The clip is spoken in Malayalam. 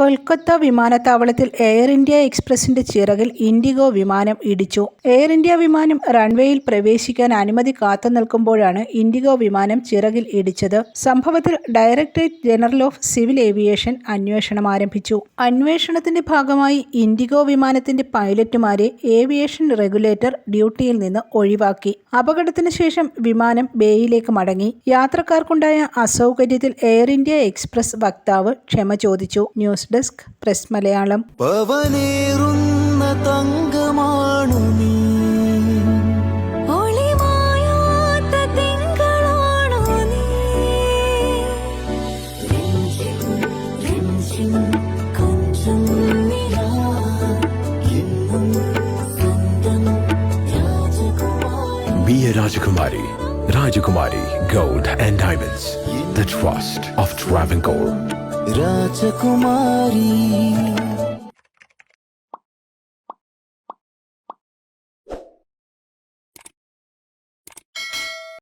കൊൽക്കത്ത വിമാനത്താവളത്തിൽ എയർ ഇന്ത്യ എക്സ്പ്രസിന്റെ ചിറകിൽ ഇൻഡിഗോ വിമാനം ഇടിച്ചു. എയർ ഇന്ത്യ വിമാനം റൺവേയിൽ പ്രവേശിക്കാൻ അനുമതി കാത്തു നിൽക്കുമ്പോഴാണ് ഇൻഡിഗോ വിമാനം ചിറകിൽ ഇടിച്ചത്. സംഭവത്തിൽ directorate general of civil aviation അന്വേഷണം ആരംഭിച്ചു. അന്വേഷണത്തിന്റെ ഭാഗമായി ഇൻഡിഗോ വിമാനത്തിന്റെ പൈലറ്റുമാരെ ഏവിയേഷൻ റെഗുലേറ്റർ ഡ്യൂട്ടിയിൽ നിന്ന് ഒഴിവാക്കി. അപകടത്തിന് ശേഷം വിമാനം ബേയിലേക്ക് മടങ്ങി. യാത്രക്കാർക്കുണ്ടായ അസൗകര്യത്തിൽ എയർ ഇന്ത്യ എക്സ്പ്രസ് വക്താവ് ക്ഷമ ചോദിച്ചു. ന്യൂസ് ഡെസ്ക് പ്രസ് മലയാളം തങ്കമാണു നീ Be a Rajakumari. Rajakumari Gold and Diamonds. The trust of Travancore. Rajakumari.